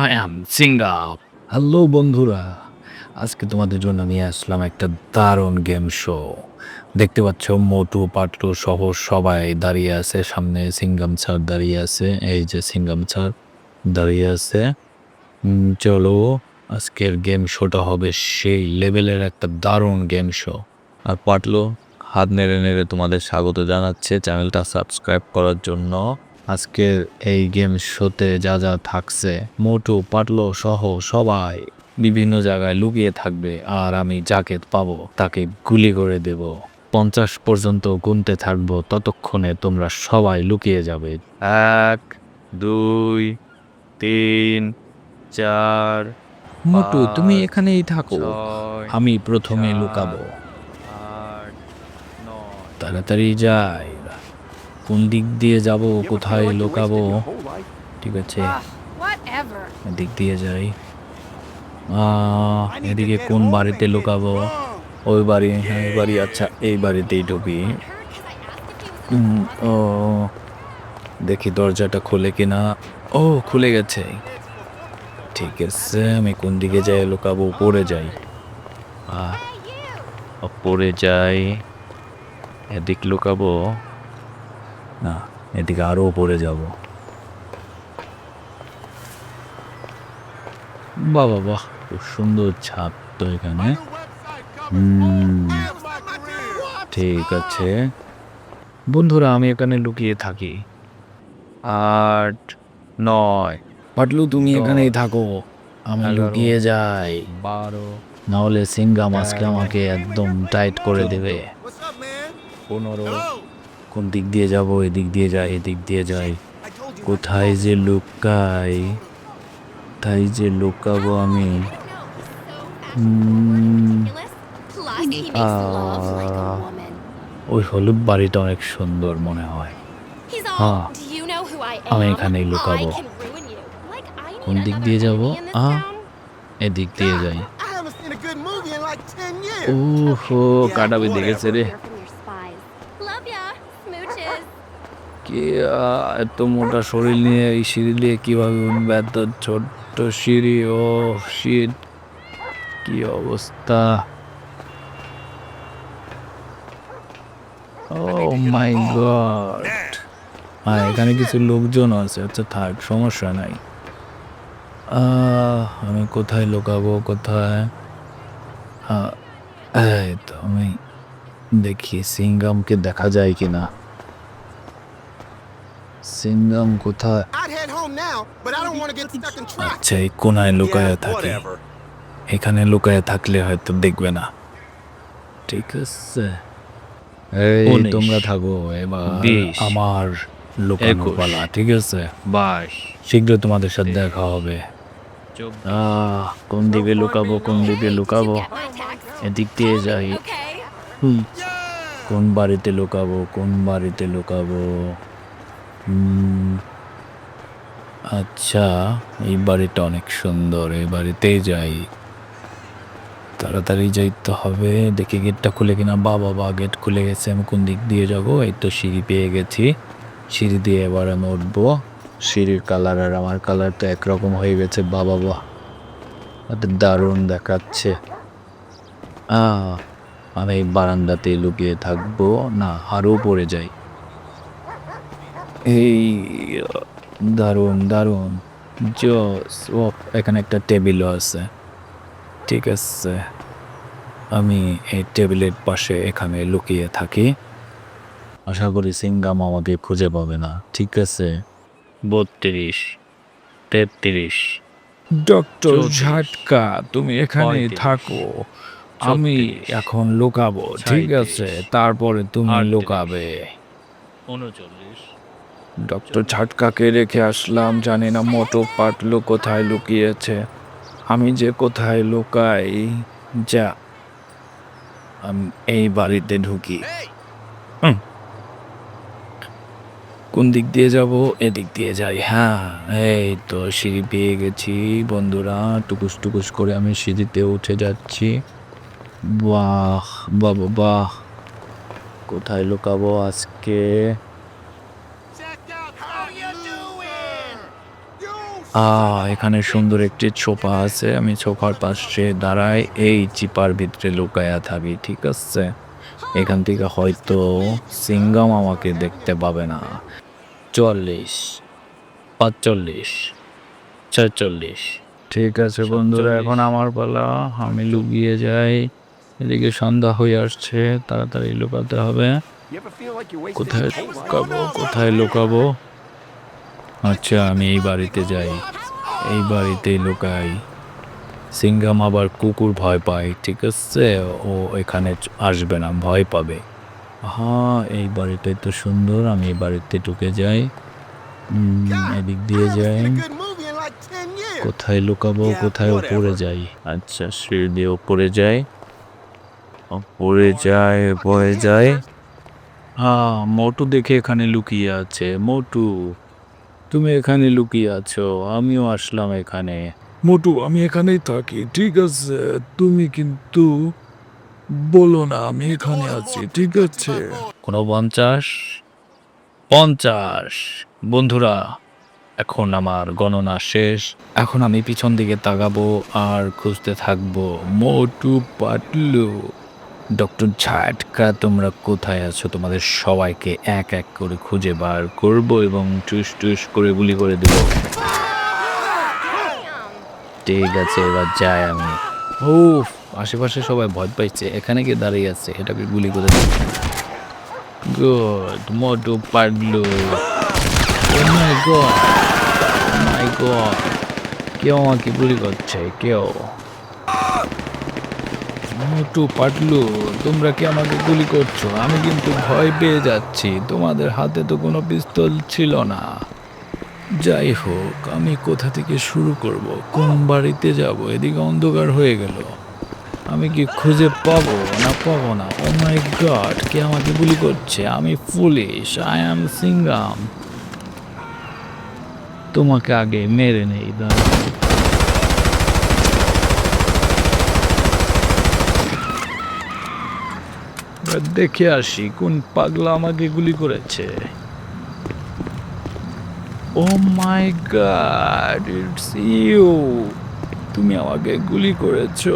I am singer hello বন্ধুরা। আজকে তোমাদের জন্য নিয়ে আসলাম একটা দারুণ গেম শো দেখতে পাচ্ছ, মোটু পাটলু সহ সবাই দাঁড়িয়ে আছে। সামনে সিঙ্গাম স্যার দাঁড়িয়ে আছে। এই যে সিঙ্গাম স্যার দাঁড়িয়ে আছে। চলো, আজকের গেম শোটা হবে সেই লেভেলের একটা দারুণ গেম শো আর পাটলো, হাত নেড়ে নেড়ে তোমাদের স্বাগত জানাচ্ছে চ্যানেলটা সাবস্ক্রাইব করার জন্য। আজকের এই গেম শোতে যা যা থাকছে মোটু পাটলো সহ সবাই বিভিন্ন জায়গায় লুকিয়ে থাকবে আর আমি যাকে পাবো তাকে গুলি করে দেব। পঞ্চাশ পর্যন্ত গুনতে থাকব ততক্ষণে তোমরা সবাই লুকিয়ে যাবে। এক দুই তিন চার মোটু তুমি এখানেই থাকো। আমি প্রথমে লুকাবো। তাড়াতাড়ি যাই। কোন দিক দিয়ে যাব কোথায় লুকাবো? ঠিক আছে. এদিক দিয়ে যাই? এদিকে কোন বাড়িতে লুকাবো? ওই বাড়ি হ্যাঁ ওই বাড়ি আচ্ছা এই বাড়িতেই ঢুকি। ও দেখি দরজাটা খুলে কিনা। ও খুলে গেছে। ঠিক আছে আমি কোন দিকে যাই লুকাবো? পড়ে যাই। পড়ে যাই। এদিক লুকাবো। না এদিকে আরও পড়ে যাব। বাহ বাহ বাহ খুব সুন্দর ছাদ তো এখানে। ঠিক আছে। বন্ধুরা আমি এখানে লুকিয়ে থাকি। আট নয় পাটলু তুমি এখানেই থাকো। আমি লুকিয়ে যাই। বারো নাহলে সিঙ্গাম আজকে আমাকে একদম টাইট করে দেবে। পনেরো কোন দিক দিয়ে যাব এদিক দিয়ে যায় এদিক দিয়ে যায়। কোথায় যে লুকাই তাই যে লুকাবো আমি? ওই হলুদ বাড়িটা অনেক সুন্দর মনে হয়। হ্যাঁ আমি এখানেই লুকাবো। কোন দিক দিয়ে যাব? আ এদিক দিয়ে যাই। ও হো কাটাবে দেখেছে রে। কি এত মোটা শরীর নিয়ে এই সিঁড়ি দিয়ে কীভাবে উঠবে? এত ছোট্ট সিঁড়ি ও শীত কি অবস্থা? ও মাই গড হ্যাঁ। এখানে কিছু লোকজন আছে আচ্ছা থাক সমস্যা নাই। আহ, আমি কোথায় লুকাবো কোথায়? হ্যাঁ এই তো আমি দেখি সিঙ্গামকে দেখা যায় কিনা। Traffic. আচ্ছা এই কোনায় লুকায় থাকে। এখানে লুকায় থাকলে হয়তো দেখবে না। ঠিক আছে। এই তোমরা থাকো এবার আমার লুকানো পালা ঠিক আছে? শীঘ্র তোমাদের সাথে দেখা হবে। আহ কোন দিকে লুকাবো কোন দিকে লুকাবো. এদিক দিয়ে যাই. কোন বাড়িতে লুকাবো কোন বাড়িতে লুকাবো? আচ্ছা এই বাড়িটা অনেক সুন্দর, এই বাড়িতেই যাই। তাড়াতাড়ি যাইতে হবে, দেখি গেটটা খুলে কিনা। বা বাবা গেট খুলে গেছে, আমি কোন দিক দিয়ে যাব? এই তো সিঁড়ি পেয়ে গেছি। সিঁড়ি দিয়ে এবার আমি উঠবো। সিঁড়ির কালার আর আমার কালার তো একরকম হয়ে গেছে, বা বাবা দারুণ দেখাচ্ছে। আমি এই বারান্দাতে লুকিয়ে থাকব। না আরও পড়ে যাই। এই দারুণ দারুণ। জস ও এখানে একটা টেবিলও আছে। ঠিক আছে। আমি এই টেবিলের পাশে এখানে লুকিয়ে থাকি। আশা করি সিঙ্গাম আমাকে খুঁজে পাবে না। ঠিক আছে? বত্রিশ তেত্রিশ ডক্টর ঝাটকা তুমি এখানেই পঁয়ত্রিশ, থাকো। আমি এখন লুকাবো। ঠিক আছে? তারপরে তুমি লুকাবে। উনচল্লিশ ডক্টর ঝাটকাকে রেখে আসলাম জানি না মোটো পাটলু কোথায় লুকিয়েছে। আমি যে কোথায় লুকাই যা আমি এই বাড়িতে ঢুকি। কোন দিক দিয়ে যাব? এদিক দিয়ে যাই। হ্যাঁ এই তো সিঁড়ি পেয়ে গেছি। বন্ধুরা টুকুস টুকুস করে আমি সিঁড়িতে উঠে যাচ্ছি। বাহ বাবা বাহ। কোথায় লুকাবো আজকে? এখানে সুন্দর একটি ছোপা আছে। আমি ছোপার পাশে দাঁড়াই এই চিপার ভিতরে লুকায়া থাকি ঠিক আছে? এখান থেকে হয়তো সিঙ্গাম আমাকে দেখতে পাবে না। চল্লিশ পাঁচচল্লিশ ছেচল্লিশ ঠিক আছে বন্ধুরা এখন আমার পালা। আমি লুকিয়ে যাই। এদিকে সন্ধ্যা হয়ে আসছে তাড়াতাড়ি লুকাতে হবে। কোথায় লুকাবো কোথায় লুকাবো? আচ্ছা আমি এই বাড়িতে যাই। এই বাড়িতেই লুকাই। সিঙ্গাম আবার কুকুর ভয় পায় ঠিক আছে? ও এখানে আসবে না ভয় পাবে। হ্যাঁ এই বাড়িটাই তো সুন্দর আমি এই বাড়িতে ঢুকে যাই। এদিক দিয়ে যাই। seen a good movie in like 10 years. কোথায় লুকাবো কোথায় উপরে যাই? আচ্ছা সিঁড়ি দিয়ে উপরে যাই। উপরে যায় উপরে যায় হ্যাঁ মোটু দেখে এখানে লুকিয়ে আছে মোটু। তুমি এখানে লুকিয়ে আছো আমিও আসলাম এখানে। মোটু আমি এখানেই থাকি ঠিক আছে? তুমি কিন্তু বলো না আমি এখানে আছি ঠিক আছে? কোনো পঞ্চাশ? পঞ্চাশ! বন্ধুরা এখন আমার গণনা শেষ। এখন আমি পিছন দিকে তাকাবো আর খুঁজতে থাকব। মোটু পাটলু। ডক্টর ঝাটকা, তোমরা কোথায় আছো? তোমাদের সবাইকে এক এক করে খুঁজে বার করব এবং টুস টুস করে গুলি করে দেব। ঠিক আছে, এবার যাই আমি। ও আশেপাশে সবাই ভয় পাইছে। এখানে কে দাঁড়িয়ে আছে? এটাকে গুলি করে দেব. Oh my god. কেউ আমাকে গুলি করছে, কেউ। মোটু পাটলু, তোমরা কি আমাকে গুলি করছ? আমি কিন্তু ভয় পেয়ে যাচ্ছি। তোমাদের হাতে তো কোনো পিস্তল ছিল না। যাই হোক, আমি কোথা থেকে শুরু করব? কোন বাড়িতে যাব? এদিকে অন্ধকার হয়ে গেল। আমি কি খুঁজে পাবো না পাবো না? ও মাই গড কে আমাকে গুলি করছে? আমি পুলিশ আই অ্যাম সিঙ্গাম তোমাকে আগে মেরে নেই দাঁড়াও। এবার দেখে আসি কোন পাগলা আমাকে গুলি করেছে। Oh my god, it's you. তুমি আমাকে গুলি করেছ,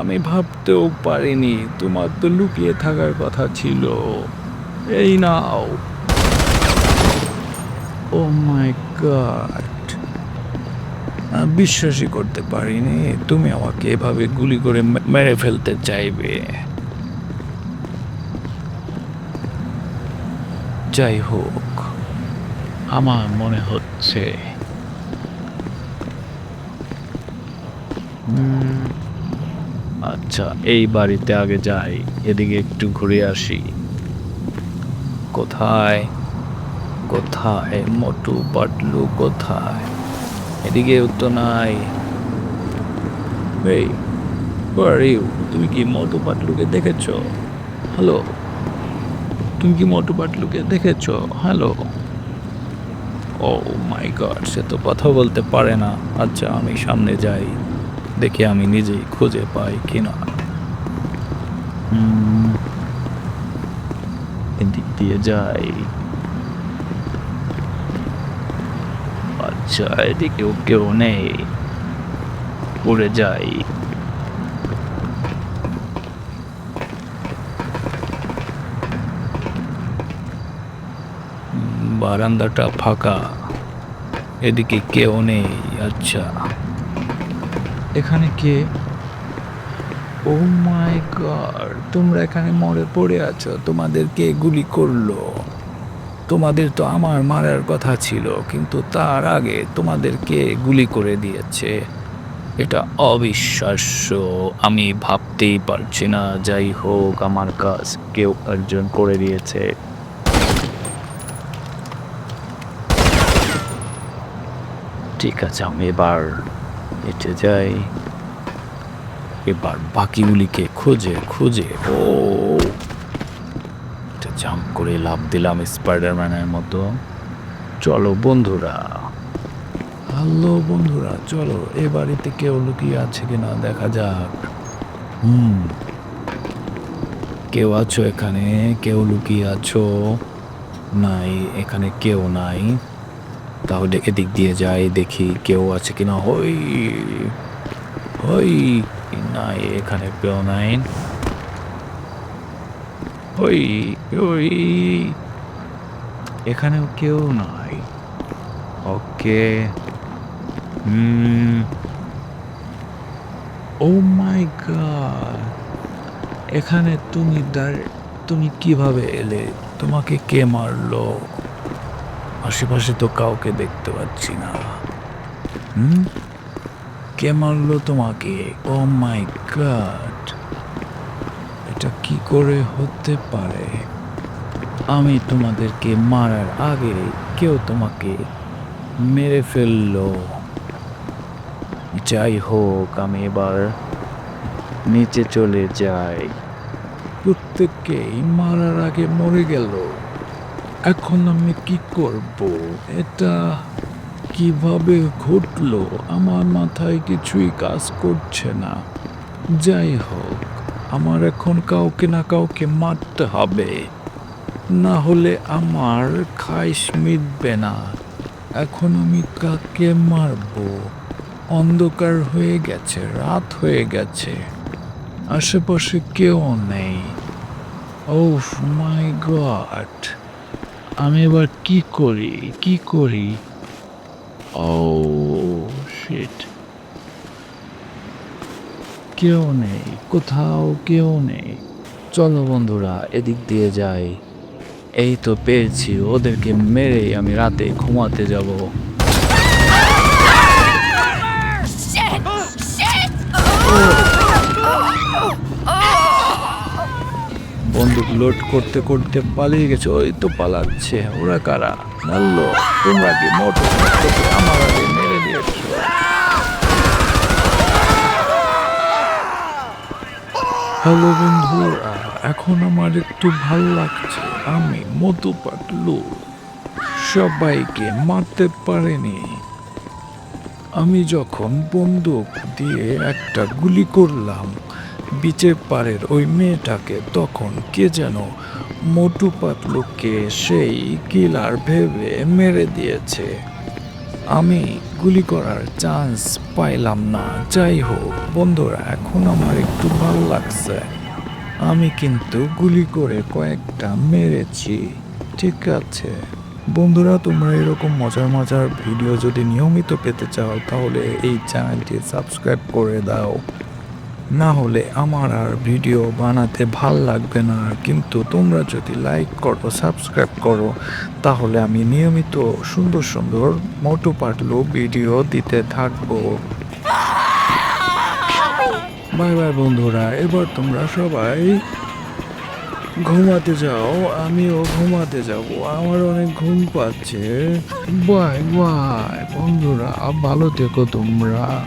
আমি ভাবতেও পারিনি, তোমার তো লুকিয়ে থাকার কথা ছিল। এই নাও। ও মাই গড। বিশ্বাসই করতে পারিনি, তুমি আমাকে এভাবে গুলি করে মেরে ফেলতে চাইবে। যাই হোক, আমার মনে হচ্ছে আচ্ছা এই বাড়িতে আগে যাই, এদিকে একটু ঘুরে আসি। কোথায়? কোথায়? মোটু পাটলু কোথায়? এদিকেও তো নাই। এই তুমি কি মোটু পাটলুকে দেখেছ? হ্যালো? তুমি কি মোটু পাটলুকে দেখেছ? হ্যালো ও মাই গড সে তো কথা বলতে পারে না। আচ্ছা আমি সামনে যাই। দেখি আমি নিজেই খুঁজে পাই কিনা। এদিক দিয়ে যাই। আচ্ছা এদিকেও কেউ নেই। উড়ে যাই। বারান্দাটা ফাঁকা। এদিকে কেউ নেই আচ্ছা। এখানে কে? ও মাই গড, তোমরা এখানে মরে পড়ে আছো, তোমাদের কে গুলি করল? তোমাদের তো আমার মারার কথা ছিল, কিন্তু তার আগে তোমাদেরকে গুলি করে দিয়েছে? এটা অবিশ্বাস্য, আমি ভাবতেই পারছি না। যাই হোক, আমার কাজ কেউ একজন করে দিয়েছে। ঠিক আছে, আমি এবার এটে যাই। এবার বাকিগুলিকে খুঁজে খুঁজে, ও! জাম্প করে লাভ দিলাম স্পাইডারম্যানের মতো। চলো বন্ধুরা। হ্যালো বন্ধুরা, চলো এ বাড়িতে কেউ লুকিয়ে আছে কিনা দেখা যাক। হুম। কেউ আছো এখানে? কেউ লুকিয়ে আছো? নাই, এখানে কেউ নাই। তাহলে এদিক দিয়ে যাই, দেখি কেউ আছে কিনা। হই হই, না, এখানে কেউ নাই। হই ওই এখানেও কেউ নাই। ওকে ও মাই গড, এখানে তুমি তুমি কীভাবে এলে? তোমাকে কে মারলো? আশেপাশে তো কাউকে দেখতে পাচ্ছি না। হুম? কে মারলো তোমাকে? Oh my God. এটা কি করে হতে পারে? আমি তোমাদেরকে মারার আগে কেউ তোমাকে মেরে ফেলল। যাই হোক, আমি এবার নিচে চলে যাই। প্রত্যেককেই মারার আগে মরে গেল। এখন আমি কি করব? এটা কীভাবে ঘটলো? আমার মাথায় কিছুই কাজ করছে না। যাই হোক, আমার এখন কাউকে না কাউকে মারতে হবে। না হলে আমার খাইশ মিটবে না। এখন আমি কাকে মারবো? অন্ধকার হয়ে গেছে, রাত হয়ে গেছে। আশেপাশে কেউ নেই। Oh my God! আমি এবার কি করি? কি করি? ও শিট কেউ নেই, কোথাও কেউ নেই। চলো বন্ধুরা, এদিক দিয়ে যাই। এই তো পেয়েছি, ওদেরকে মেরে আমি রাতে ঘুমাতে যাব। বন্দুক লোড করতে করতে পালিয়ে গেছে। ওই তো পালাচ্ছে। ওরা কারা? মারলো তোমরা কি মোটর আমার আগে মেরে দিয়েছ। হ্যালো বন্ধুরা এখন আমার একটু ভালো লাগছে। আমি মধু পাটলু সবাইকে মারতে পারেনি। আমি যখন বন্দুক দিয়ে একটা গুলি করলাম বিচের পাড়ের ওই মেয়েটাকে তখন কে যেন মোটু পাতলুকে সেই কিলার ভেবে মেরে দিয়েছে। আমি গুলি করার চান্স পাইলাম না। যাই হোক, বন্ধুরা, এখন আমার একটু ভালো লাগছে। আমি কিন্তু গুলি করে কয়েকটা মেরেছি। ঠিক আছে। বন্ধুরা, তোমরা এরকম মজার মজার ভিডিও যদি নিয়মিত পেতে চাও, তাহলে এই চ্যানেলটি সাবস্ক্রাইব করে দাও। না হলে আমার আর ভিডিও বানাতে ভালো লাগবে না। কিন্তু তোমরা যদি লাইক করো সাবস্ক্রাইব করো, তাহলে আমি নিয়মিত সুন্দর সুন্দর মোটু পাটলু ভিডিও দিতে থাকব। বাই বাই বন্ধুরা, এবার তোমরা সবাই ঘুমাতে যাও। আমিও ঘুমাতে যাব। আমার অনেক ঘুম পাচ্ছে। বাই বাই বন্ধুরা, ভালো থেকো তোমরা।